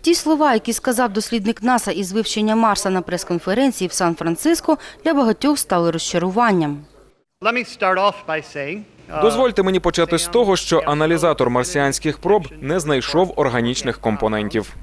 Ті слова, які сказав дослідник НАСА із вивчення Марса на прес-конференції в Сан-Франциско, для багатьох стали розчаруванням. Uh, Дозвольте мені почати з того, що аналізатор марсіанських проб не знайшов органічних компонентів.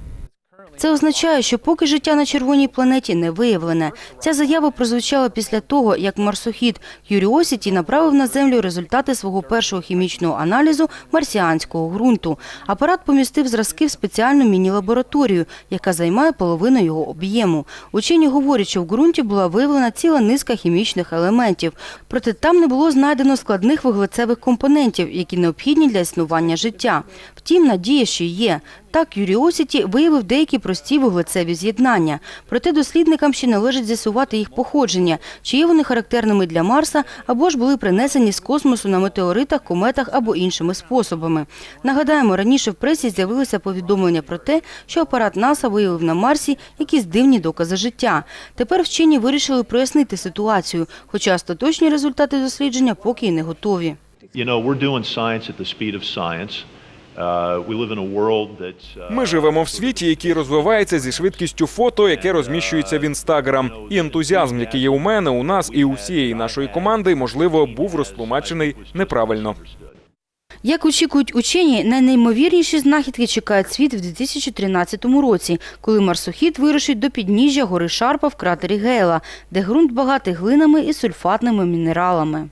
Це означає, що поки життя на червоній планеті не виявлене. Ця заява прозвучала після того, як марсохід Curiosity направив на Землю результати свого першого хімічного аналізу марсіанського ґрунту. Апарат помістив зразки в спеціальну міні-лабораторію, яка займає половину його об'єму. Учені говорять, що в ґрунті була виявлена ціла низка хімічних елементів. Проте там не було знайдено складних вуглецевих компонентів, які необхідні для існування життя. Втім, надія ще є. Так, Curiosity виявив деякі прості вуглецеві з'єднання. Проте дослідникам ще належить з'ясувати їх походження, чи є вони характерними для Марса, або ж були принесені з космосу на метеоритах, кометах або іншими способами. Нагадаємо, раніше в пресі з'явилося повідомлення про те, що апарат НАСА виявив на Марсі якісь дивні докази життя. Тепер вчені вирішили прояснити ситуацію, хоча остаточні результати дослідження поки й не готові. You know, we're doing science at the speed of science. Uh, we live in a world that's. Uh, Ми живемо в світі, який розвивається зі швидкістю фото, яке розміщується в інстаграм. І ентузіазм, який є у мене, у нас і у всієї нашої команди, можливо, був розтлумачений неправильно. Як очікують учені, найнеймовірніші знахідки чекають світ в 2013 році, коли марсохід вирушить до підніжжя гори Шарпа в кратері Гейла, де ґрунт багатий глинами і сульфатними мінералами.